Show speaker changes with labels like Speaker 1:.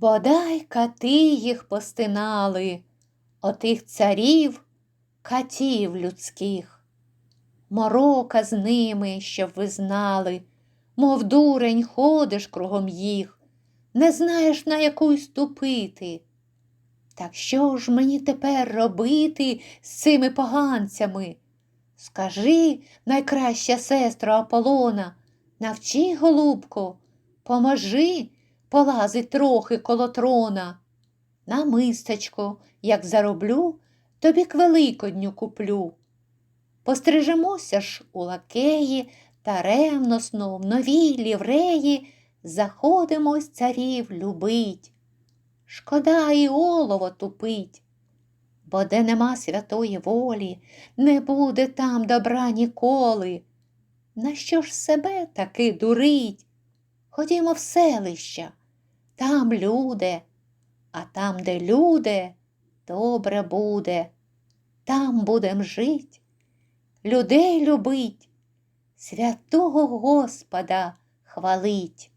Speaker 1: Бодай кати їх постинали, отих царів, катів людських. Морока з ними, щоб ви знали, мов дурень ходиш кругом їх, не знаєш, на яку й ступити. Так що ж мені тепер робити з цими поганцями? Скажи, найкраща сестра Аполлона, навчи, голубко, поможи полазить трохи коло трона. На мистечко, як зароблю, тобі к великодню куплю. Пострижемося ж у лакеї та ревносно в новій лівреї заходимось царів любить. Шкода і олово тупить, бо де нема святої волі, не буде там добра ніколи. Нащо ж себе таки дурить? Ходімо в селища, там люди, а там, де люди, добре буде, там будем жить, людей любить, святого Господа хвалить.